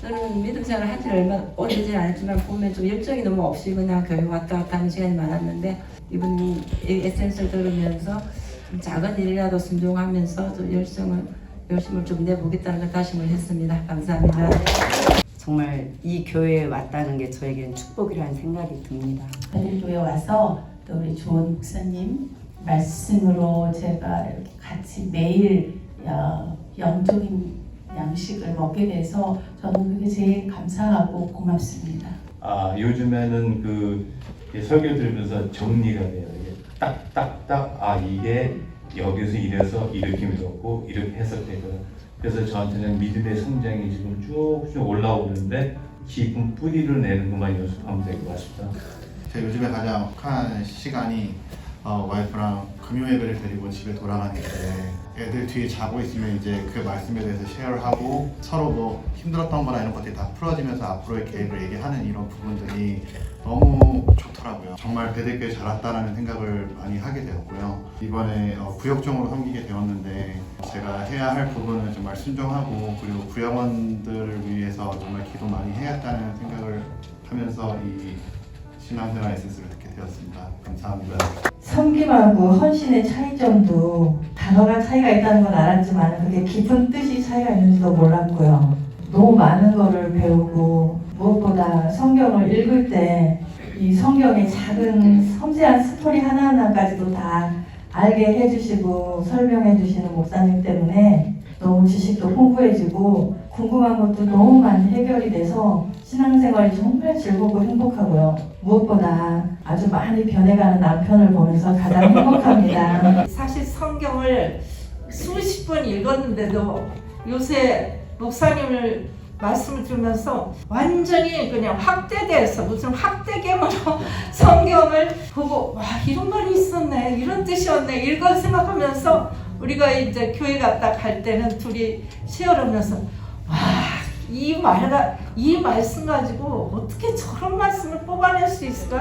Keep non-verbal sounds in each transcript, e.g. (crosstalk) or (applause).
저는 믿음 생활을 한지 얼마 오래되지 않았지만 보면 좀 열정이 너무 없이 그냥 교회 왔다 갔다 하는 시간이 많았는데 이분이 이 에센스를 들으면서 좀 작은 일이라도 순종하면서 좀 열정을 열심을 좀 내보겠다는 걸 다짐을 했습니다. 감사합니다. 정말 이 교회에 왔다는 게 저에게는 축복이라는 생각이 듭니다. 하늘교회 와서 또 우리 조원 목사님 말씀으로 제가 이렇게 같이 매일 어, 영적인 양식을 먹게 돼서 저는 그게 제일 감사하고 고맙습니다. 아 요즘에는 그 설교 들으면서 정리가 돼요. 이게 딱딱딱 아 이게 여기서 이래서 이렇게 믿었고 이렇게 해석되거든. 그래서 저한테는 믿음의 성장이 지금 쭉쭉 올라오는데 깊은 뿌리를 내는 것만 연습하면 될 것 같습니다. 제가 요즘에 가장 욱한 시간이 어, 와이프랑 금요예배를 데리고 집에 돌아가는데 애들 뒤에 자고 있으면 이제 그 말씀에 대해서 쉐어를 하고 서로 뭐 힘들었던 거나 이런 것들이 다 풀어지면서 앞으로의 계획을 얘기하는 이런 부분들이 너무 좋더라고요. 정말 배들교회 잘 왔다라는 생각을 많이 하게 되었고요. 이번에 어, 구역종으로 섬기게 되었는데 제가 해야 할 부분은 정말 순종하고 그리고 구역원들을 위해서 정말 기도 많이 해야겠다는 생각을 하면서 이 신앙생활 에센스를 듣게 되었습니다. 감사합니다. 섬김하고 헌신의 차이점도 단어가 차이가 있다는 건 알았지만 그게 깊은 뜻이 차이가 있는지도 몰랐고요. 너무 많은 거를 배우고 무엇보다 성경을 읽을 때 이 성경의 작은 섬세한 스토리 하나하나까지도 다 알게 해주시고 설명해 주시는 목사님 때문에 너무 지식도 풍부해지고 궁금한 것도 너무 많이 해결이 돼서 신앙생활이 정말 즐겁고 행복하고요. 무엇보다 아주 많이 변해가는 남편을 보면서 가장 행복합니다. (laughs) 사실 성경을 수십 번 읽었는데도 요새 목사님을 말씀을 들으면서 완전히 그냥 확대돼서 무슨 확대경으로 (laughs) 성경을 보고 와 이런 말이 있었네 이런 뜻이었네 이걸 생각하면서 우리가 이제 교회 갔다 갈 때는 둘이 시열하면서 와 이 말가 이 말씀 가지고 어떻게 저런 말씀을 뽑아낼 수 있을까?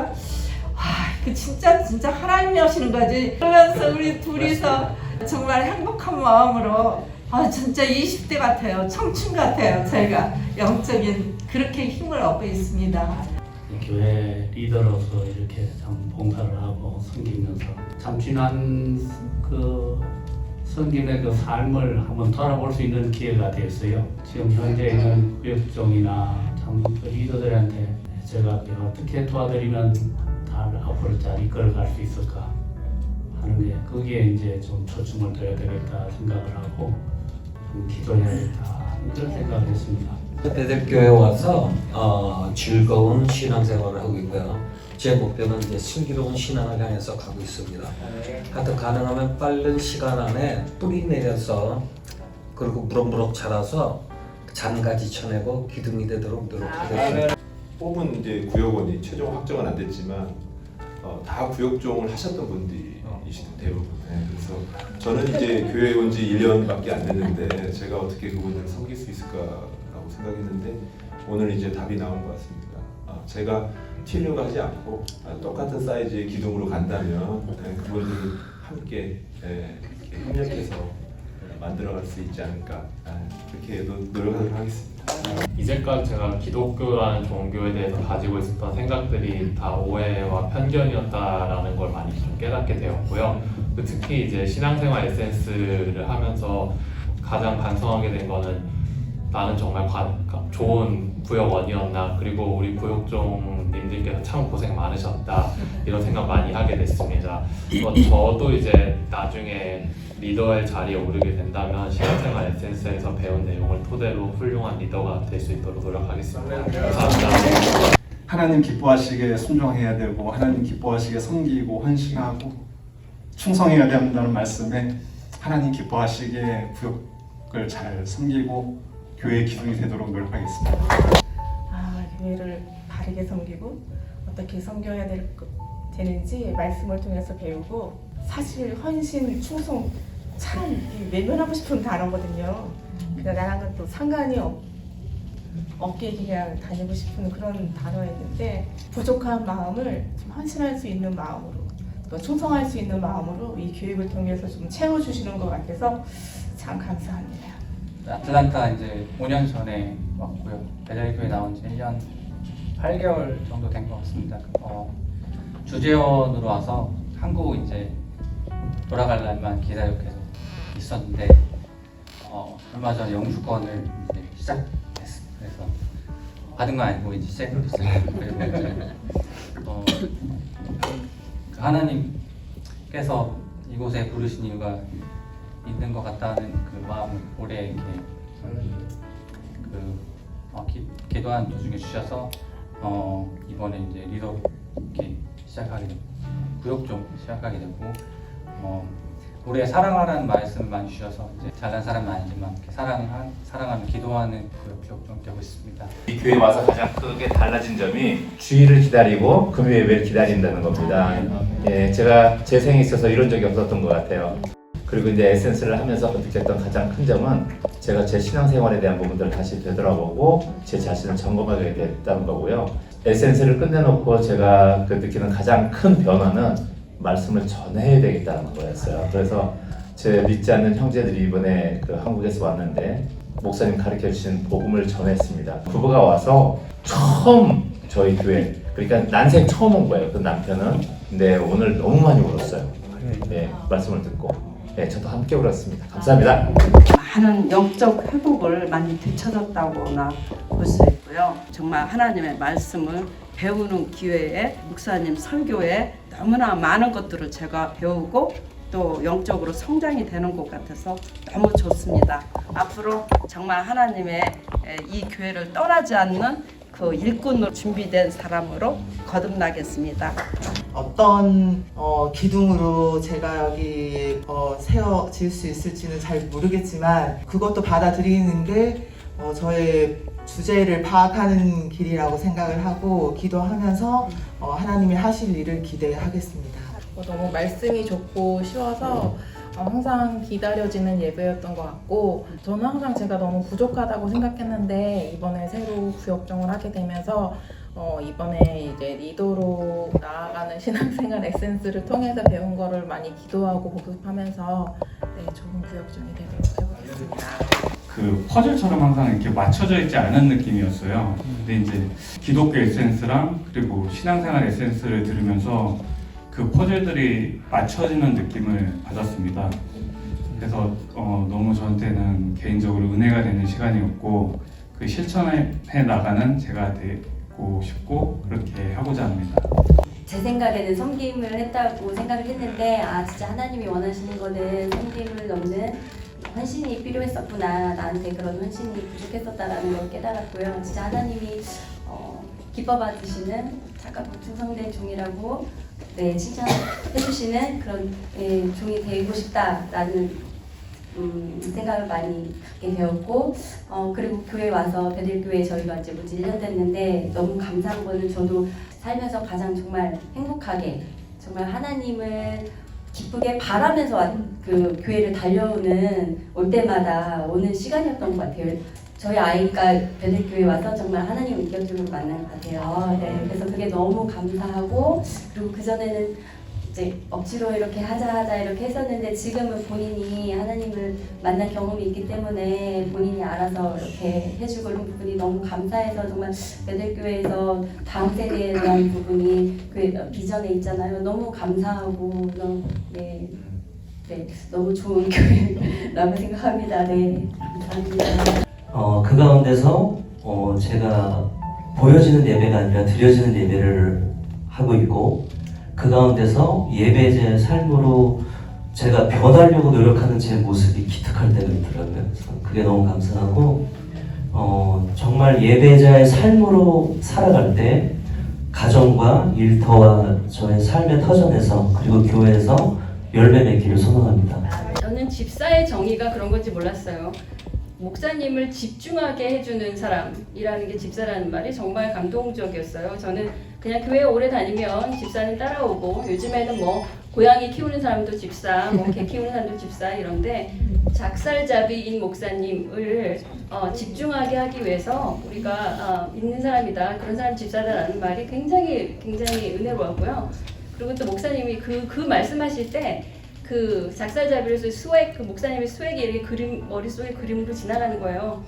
와, 그 진짜 진짜 하나님이 하시는 거지. 그러면서 우리 둘이서 정말 행복한 마음으로 아 진짜 20대 같아요. 청춘 같아요. 저희가 영적인 그렇게 힘을 얻고 있습니다. 교회 리더로서 이렇게 참 봉사를 하고 섬기면서 참 지난 그 섬김의 그 삶을 한번 돌아볼 수 있는 기회가 됐어요. 지금 현재 있는 구역종이나 참 그 리더들한테 제가 어떻게 도와드리면 다 앞으로 잘 이끌어갈 수 있을까 하는 게 거기에 이제 좀 초점을 둬야 되겠다 생각을 하고 좀 기도해야겠다 이런 생각을 했습니다. 배들교회 와서 어, 즐거운 신앙생활을 하고 있고요. 제 목표는 이제 슬기로운 신앙을 향해서 가고 있습니다. 하여튼 가능하면 빠른 시간 안에 뿌리 내려서 그리고 무럭무럭 자라서 잔가지 쳐내고 기둥이 되도록 노력하겠습니다. 뽑은 이제 구역원이 최종 확정은 안 됐지만 어, 다 구역종을 하셨던 분들이시죠 대부분. 네, 그래서 저는 이제 교회 온 지 1년밖에 안 됐는데 제가 어떻게 그분들을 섬길 수 있을까라고 생각했는데 오늘 이제 답이 나온 것 같습니다. 아, 제가 튀려고 하지 않고 아, 똑같은 사이즈의 기둥으로 간다면 네, 그분들이 함께 네, 협력해서 만들어갈 수 있지 않을까 아, 그렇게 노- 노력하도록 하겠습니다. 이제까지 제가 기독교라는 종교에 대해서 가지고 있었던 생각들이 다 오해와 편견이었다라는 걸 많이 좀 깨닫게 되었고요. 그 특히 이제 신앙생활 에센스를 하면서 가장 반성하게 된 거는 나는 정말 관- 좋은 구역원이었나 그리고 우리 구역종님들께서 참 고생 많으셨다 이런 생각 많이 하게 됐습니다. 어, 저도 이제 나중에 리더의 자리에 오르게 된다면 신앙생활 에센스에서 배운 내용을 토대로 훌륭한 리더가 될 수 있도록 노력하겠습니다. 감사합니다. 하나님 기뻐하시게 순종해야 되고 하나님 기뻐하시게 섬기고 헌신하고 충성해야 된다는 말씀에 하나님 기뻐하시게 구역을 잘 섬기고 교회 기둥이 되도록 노력하겠습니다. 아, 교회를 바르게 섬기고 어떻게 섬겨야 될, 거- 되는지 말씀을 통해서 배우고 사실 헌신, 충성 참이 외면하고 싶은 단어거든요. 그냥 나랑은 또 상관이 없, 없게 그냥 다니고 싶은 그런 단어였는데 부족한 마음을 좀 헌신할 수 있는 마음으로 또 충성할 수 있는 마음으로 이 교육을 통해서 좀 채워주시는 것 같아서 참 감사합니다. 아틀란타 이제 5년 전에 왔고요. 베델교회 나온 지 1년 8개월 정도 된 것 같습니다. 어, 주재원으로 와서 한국 이제 돌아갈 날만 기다려 계속 있었는데 어, 얼마 전에 영주권을 이제 시작했습니다. 그래서 받은 건 아니고 이제 시작했어요. 그리고 이제 어, 그 하나님께서 이곳에 부르신 이유가 있는 것 같다는 그 마음을 오래 이렇게 그 어, 기, 기도한 도중에 주셔서 어, 이번에 이제 리더 이렇게 시작하게 되고 구역종 시작하게 되고 어, 우리의 사랑하라는 말씀을 많이 주셔서 이제 잘난 사람은 아니지만 사랑한 사랑하며 기도하는 구역 구역종 되고 있습니다. 이 교회 와서 가장 크게 달라진 점이 주일을 기다리고 금요 예배를 기다린다는 겁니다. 예, 제가 제 생에 있어서 이런 적이 없었던 것 같아요. 그리고 이제 에센스를 하면서 느꼈던 가장 큰 점은 제가 제 신앙생활에 대한 부분들을 다시 되돌아보고 제 자신을 점검하게 됐다는 거고요. 에센스를 끝내놓고 제가 그 느끼는 가장 큰 변화는 말씀을 전해야 되겠다는 거였어요. 그래서 제 믿지 않는 형제들이 이번에 그 한국에서 왔는데 목사님 가르쳐 주신 복음을 전했습니다. 부부가 와서 처음 저희 교회 그러니까 난생 처음 온 거예요. 그 남편은 근데 오늘 너무 많이 울었어요. 예, 말씀을 듣고 예, 저도 함께 울었습니다. 감사합니다. 많은 영적 회복을 많이 되찾았다고나 볼 수 있고요. 정말 하나님의 말씀을 배우는 기회에 목사님 설교에 너무나 많은 것들을 제가 배우고 또 영적으로 성장이 되는 것 같아서 너무 좋습니다. 앞으로 정말 하나님의 에, 이 교회를 떠나지 않는 그 일꾼으로 준비된 사람으로 거듭나겠습니다. 어떤 어, 기둥으로 제가 여기 어, 세워질 수 있을지는 잘 모르겠지만 그것도 받아들이는 게 어, 저의 주제를 파악하는 길이라고 생각을 하고 기도하면서 어, 하나님이 하실 일을 기대하겠습니다. 어, 너무 말씀이 좋고 쉬워서 어, 항상 기다려지는 예배였던 것 같고 저는 항상 제가 너무 부족하다고 생각했는데 이번에 새로 구역정을 하게 되면서 어, 이번에 이제 리더로 나아가는 신앙생활 에센스를 통해서 배운 거를 많이 기도하고 복습하면서 네, 좋은 구역정이 되도록 해보겠습니다. 그 퍼즐처럼 항상 이렇게 맞춰져 있지 않은 느낌이었어요. 근데 이제 기독교 에센스랑 그리고 신앙생활 에센스를 들으면서 그 퍼즐들이 맞춰지는 느낌을 받았습니다. 그래서 어, 너무 저한테는 개인적으로 은혜가 되는 시간이었고 그 실천해 나가는 제가 되 고 싶고 그렇게 하고자 합니다. 제 생각에는 섬김을 했다고 생각을 했는데 아 진짜 하나님이 원하시는 거는 섬김을 넘는 헌신이 필요했었구나 나한테 그런 헌신이 부족했었다라는 걸 깨달았고요 진짜 하나님이 어, 기뻐 받으시는 착하고 충성된 종이라고 네 칭찬해 주시는 그런 예, 종이 되고 싶다라는 음, 생각을 많이 갖게 되었고 어, 그리고 교회 와서 베들교회 저희가 이제 뭐지 1년 됐는데 너무 감사한 거는 저도 살면서 가장 정말 행복하게 정말 하나님을 기쁘게 바라면서 왔- 그 교회를 달려오는 올 때마다 오는 시간이었던 것 같아요. 저희 아이가 베들교회 와서 정말 하나님을 인격적으로 만난 것 같아요. 네, 그래서 그게 너무 감사하고 그리고 그 전에는 이제 억지로 이렇게 하자 하자 이렇게 했었는데 지금은 본인이 하나님을 만난 경험이 있기 때문에 본인이 알아서 이렇게 해주고 이런 부분이 너무 감사해서 정말 베들교회에서 다음 세대에 대한 부분이 그 비전에 있잖아요. 너무 감사하고 너무 네, 네 너무 좋은 (laughs) 교회라고 생각합니다. 네 감사합니다. 어, 그 가운데서 어, 제가 보여지는 예배가 아니라 드려지는 예배를 하고 있고 그 가운데서 예배자의 삶으로 제가 변하려고 노력하는 제 모습이 기특할 때가 있더라고요. 그게 너무 감사하고 어, 정말 예배자의 삶으로 살아갈 때 가정과 일터와 저의 삶의 터전에서 그리고 교회에서 열매 맺기를 소망합니다. 저는 집사의 정의가 그런 건지 몰랐어요. 목사님을 집중하게 해주는 사람이라는 게 집사라는 말이 정말 감동적이었어요. 저는 그냥 교회 오래 다니면 집사는 따라오고 요즘에는 뭐 고양이 키우는 사람도 집사, 뭐 개 키우는 사람도 집사 이런데 작살잡이인 목사님을 어, 집중하게 하기 위해서 우리가 어, 있는 사람이다 그런 사람 집사다라는 말이 굉장히 굉장히 은혜로웠고요. 그리고 또 목사님이 그그 말씀하실 때 그 작살잡이로서 수액 그 목사님의 수액이 이렇게 그림 머릿속에 그림으로 지나가는 거예요.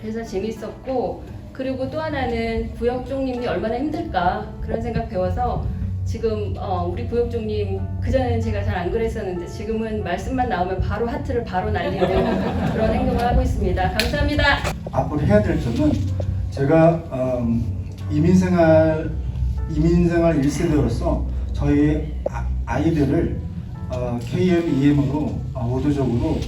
그래서 재밌었고 그리고 또 하나는 구역종님이 얼마나 힘들까 그런 생각 배워서 지금 어, 우리 구역종님 그 전에는 제가 잘 안 그랬었는데 지금은 말씀만 나오면 바로 하트를 바로 날리는 (laughs) 그런 행동을 하고 있습니다. 감사합니다. 앞으로 해야 될 점은 제가 음, 이민생활 이민생활 1세대로서 저희 아, 아이들을 어, KM, EM으로 어, 의도적으로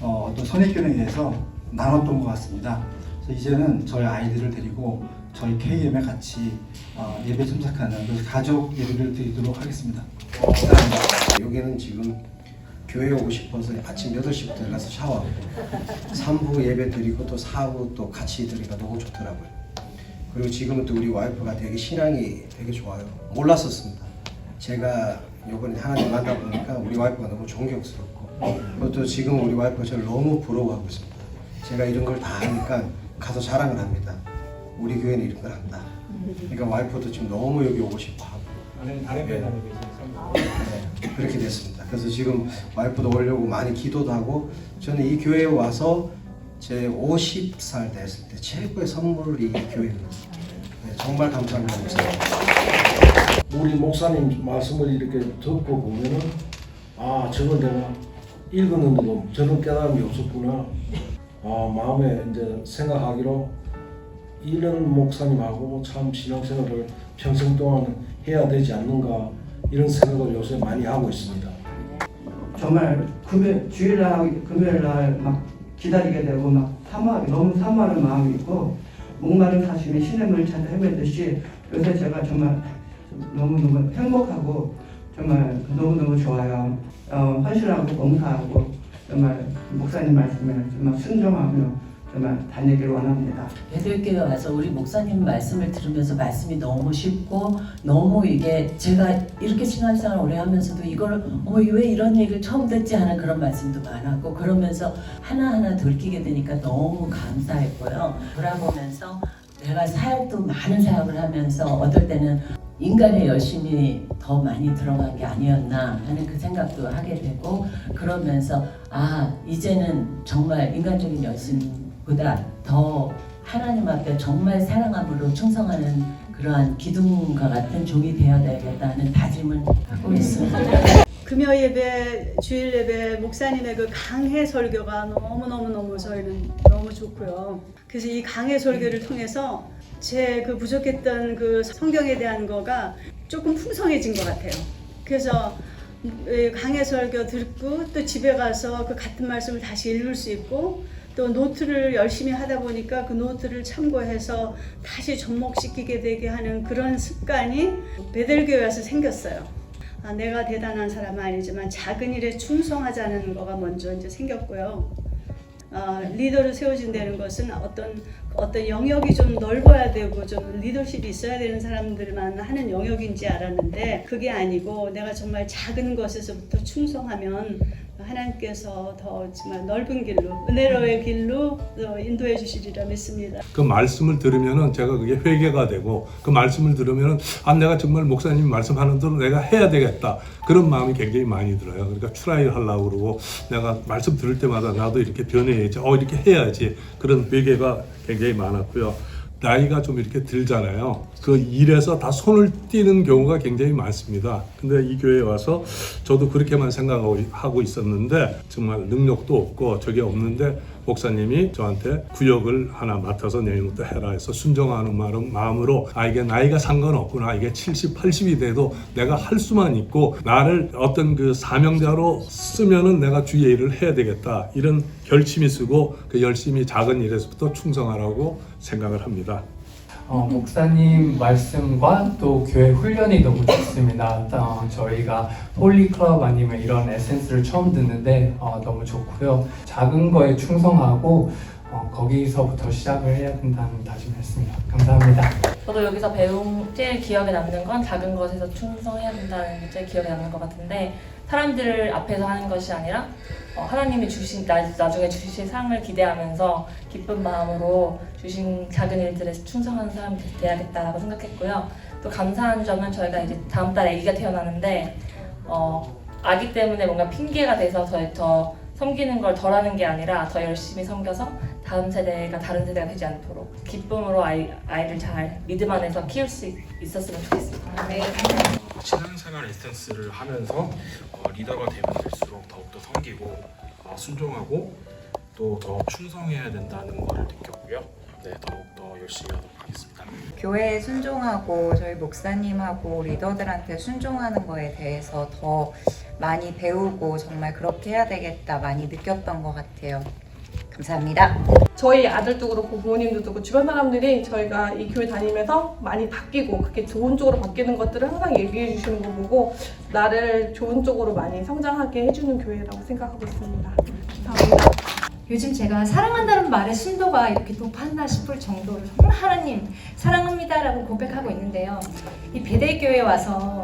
어, 어떤 선입견에 의해서 나눴던 것 같습니다. 그래서 이제는 저희 아이들을 데리고 저희 KM에 같이 어, 예배 참석하는 가족 예배를 드리도록 하겠습니다. 여기는 지금 교회 오고 싶어서 아침 8시부터 일어나서 샤워하고 3부 예배 드리고 또 4부 또 같이 드리니까 너무 좋더라고요. 그리고 지금은 또 우리 와이프가 되게 신앙이 되게 좋아요. 몰랐었습니다. 제가 요번에 하나님 만나 보니까 우리 와이프가 너무 존경스럽고 또 지금 우리 와이프가 저를 너무 부러워하고 있습니다. 제가 이런 걸 다 하니까 가서 자랑을 합니다. 우리 교회는 이런 걸 한다. 그러니까 와이프도 지금 너무 여기 오고 싶어 하고 네. 네, 그렇게 됐습니다. 그래서 지금 와이프도 오려고 많이 기도도 하고 저는 이 교회에 와서 제 50살 됐을 때 최고의 선물이 이 교회입니다. 네, 정말 감사합니다. 우리 목사님 말씀을 이렇게 듣고 보면은 아 저걸 내가 읽었는데도 저런 깨달음이 없었구나. 아 마음에 이제 생각하기로 이런 목사님하고 참 신앙생활을 평생 동안 해야 되지 않는가 이런 생각을 요새 많이 하고 있습니다. 정말 금요 주일날 금요일 날 막 기다리게 되고 막 사모하기 너무 사모하는 마음이 있고 목마른 사슴이 신의 물을 찾아 헤매듯이 요새 제가 정말 너무 너무 행복하고 정말 너무 너무 좋아요. 어, 헌신하고 봉사하고 정말 목사님 말씀에 정말 순종하며 정말 다니기를 원합니다. 배들교회 와서 우리 목사님 말씀을 들으면서 말씀이 너무 쉽고 너무 이게 제가 이렇게 신앙생활 오래 하면서도 이걸 어머 왜 이런 얘기를 처음 듣지 하는 그런 말씀도 많았고 그러면서 하나하나 들키게 되니까 너무 감사했고요. 돌아보면서 내가 사역도 많은 사역을 하면서 어떨 때는 인간의 열심이 더 많이 들어간 게 아니었나 하는 그 생각도 하게 되고 그러면서 아 이제는 정말 인간적인 열심보다 더 하나님 앞에 정말 사랑함으로 충성하는 그러한 기둥과 같은 종이 되어야 되겠다는 다짐을 하고 있습니다. 금요 예배, 주일 예배, 목사님의 그 강해 설교가 너무 너무 너무 저희는 너무 좋고요. 그래서 이 강해 설교를 통해서 제 그 부족했던 그 성경에 대한 거가 조금 풍성해진 것 같아요. 그래서 이 강해 설교 듣고 또 집에 가서 그 같은 말씀을 다시 읽을 수 있고 또 노트를 열심히 하다 보니까 그 노트를 참고해서 다시 접목시키게 되게 하는 그런 습관이 베델교회 와서 생겼어요. 아, 내가 대단한 사람은 아니지만 작은 일에 충성하자는 거가 먼저 이제 생겼고요. 어, 리더를 세워준다는 것은 어떤 어떤 영역이 좀 넓어야 되고 좀 리더십이 있어야 되는 사람들만 하는 영역인지 알았는데 그게 아니고 내가 정말 작은 것에서부터 충성하면 하나님께서 더 정말 넓은 길로 은혜로의 길로 어, 인도해 주시리라 믿습니다. 그 말씀을 들으면은 제가 그게 회개가 되고 그 말씀을 들으면은 아 내가 정말 목사님 말씀하는 대로 내가 해야 되겠다 그런 마음이 굉장히 많이 들어요. 그러니까 트라이 하려고 그러고 내가 말씀 들을 때마다 나도 이렇게 변해야지 어 이렇게 해야지 그런 회개가 굉장히 많았고요. 나이가 좀 이렇게 들잖아요. 그 일에서 다 손을 띄는 경우가 굉장히 많습니다. 근데 이 교회에 와서 저도 그렇게만 생각하고 하고 있었는데 정말 능력도 없고 저게 없는데 목사님이 저한테 구역을 하나 맡아서 내일부터 해라 해서 순종하는 마음, 마음으로 아 이게 나이가 상관없구나 이게 70, 80이 돼도 내가 할 수만 있고 나를 어떤 그 사명자로 쓰면은 내가 주의 일을 해야 되겠다 이런 결심이 쓰고 그 열심히 작은 일에서부터 충성하라고 생각을 합니다. 어, 목사님 말씀과 또 교회 훈련이 너무 좋습니다. 어, 저희가 홀리클럽 아니면 이런 에센스를 처음 듣는데 어, 너무 좋고요. 작은 거에 충성하고 어, 거기서부터 시작을 해야 된다는 다짐을 했습니다. 감사합니다. 저도 여기서 배운 제일 기억에 남는 건 작은 것에서 충성해야 된다는 게 제일 기억에 남는 것 같은데 사람들 앞에서 하는 것이 아니라 어, 하나님이 주신 나, 나중에 주실 상을 기대하면서 기쁜 마음으로 주신 작은 일들에 충성하는 사람이 돼야겠다라고 생각했고요. 또 감사한 점은 저희가 이제 다음 달에 아기가 태어나는데 어, 아기 때문에 뭔가 핑계가 돼서 더, 더 섬기는 걸 덜하는 게 아니라 더 열심히 섬겨서 다음 세대가 다른 세대가 되지 않도록 기쁨으로 아이, 아이를 잘 믿음 안에서 키울 수 있- 있었으면 좋겠습니다. 네. 신앙생활 에센스를 하면서 어, 리더가 되면 될수록 더욱더 섬기고 어, 순종하고 또 더 충성해야 된다는 것을 느꼈고요. 네, 더욱더 열심히 하도록 하겠습니다. 교회에 순종하고 저희 목사님하고 리더들한테 순종하는 거에 대해서 더 많이 배우고 정말 그렇게 해야 되겠다 많이 느꼈던 것 같아요. 감사합니다. 저희 아들도 그렇고 부모님도 그렇고 주변 사람들이 저희가 이 교회 다니면서 많이 바뀌고 그게 좋은 쪽으로 바뀌는 것들을 항상 얘기해 주시는 거 보고 나를 좋은 쪽으로 많이 성장하게 해주는 교회라고 생각하고 있습니다. 감사합니다. 요즘 제가 사랑한다는 말의 순도가 이렇게 높았나 싶을 정도로 정말 하나님 사랑합니다라고 고백하고 있는데요. 이 베델교회 와서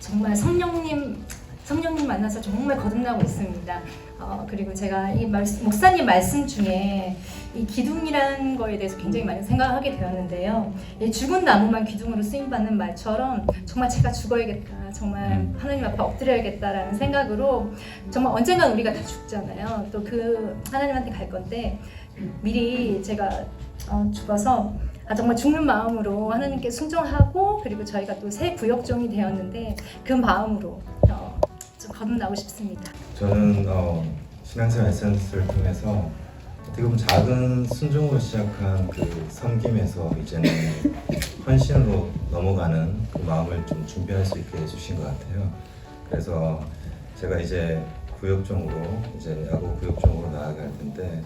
정말 성령님 성령님 만나서 정말 거듭나고 있습니다. 어, 그리고 제가 이 말씀, 목사님 말씀 중에 이 기둥이라는 거에 대해서 굉장히 많이 생각하게 되었는데요. 이 죽은 나무만 기둥으로 쓰임 받는 말처럼 정말 제가 죽어야겠다, 정말 하나님 앞에 엎드려야겠다라는 생각으로 정말 언젠간 우리가 다 죽잖아요. 또 그 하나님한테 갈 건데 미리 제가 어, 죽어서 아, 정말 죽는 마음으로 하나님께 순종하고 그리고 저희가 또 새 구역종이 되었는데 그 마음으로 어, 좀 거듭나고 싶습니다. 저는 어, 신앙생활 에센스를 통해서 어떻게 보면 작은 순종으로 시작한 그 섬김에서 이제는 헌신으로 넘어가는 그 마음을 좀 준비할 수 있게 해주신 것 같아요. 그래서 제가 이제 구역종으로 이제 야구 구역종으로 나아갈 텐데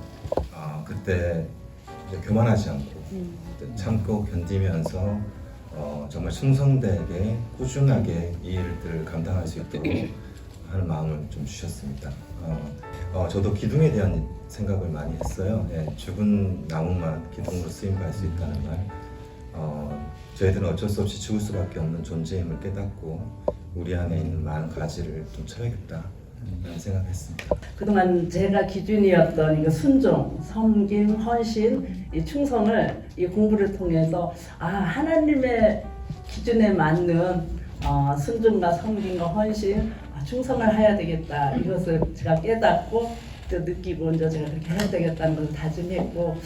어, 그때 이제 교만하지 않고 참고 견디면서 어, 정말 충성되게 꾸준하게 이 일들을 감당할 수 있도록 하는 마음을 좀 주셨습니다. 어, 어, 저도 기둥에 대한 생각을 많이 했어요. 예, 죽은 나무만 기둥으로 쓰임 받을 수 있다는 말. 어, 저희들은 어쩔 수 없이 죽을 수밖에 없는 존재임을 깨닫고 우리 안에 있는 많은 가지를 좀 쳐야겠다 생각했습니다. 그동안 제가 기준이었던 이거 순종, 섬김, 헌신, 이 충성을 이 공부를 통해서 아 하나님의 기준에 맞는 어, 순종과 섬김과 헌신, 아, 충성을 해야 되겠다. 이것을 제가 깨닫고 또 느끼고 이제 제가 그렇게 해야 되겠다는 걸 다짐했고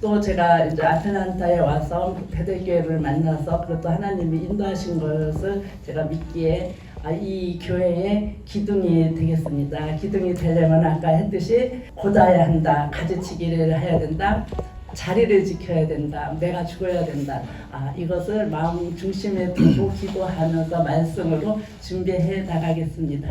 또 제가 이제 아틀란타에 와서 베델교회를 만나서 그것도 하나님이 인도하신 것을 제가 믿기에 아, 이 교회의 기둥이 되겠습니다. 기둥이 되려면 아까 했듯이 고다야 한다, 가지치기를 해야 된다, 자리를 지켜야 된다, 내가 죽어야 된다. 아, 이것을 마음 중심에 두고 기도하면서 말씀으로 준비해 나가겠습니다.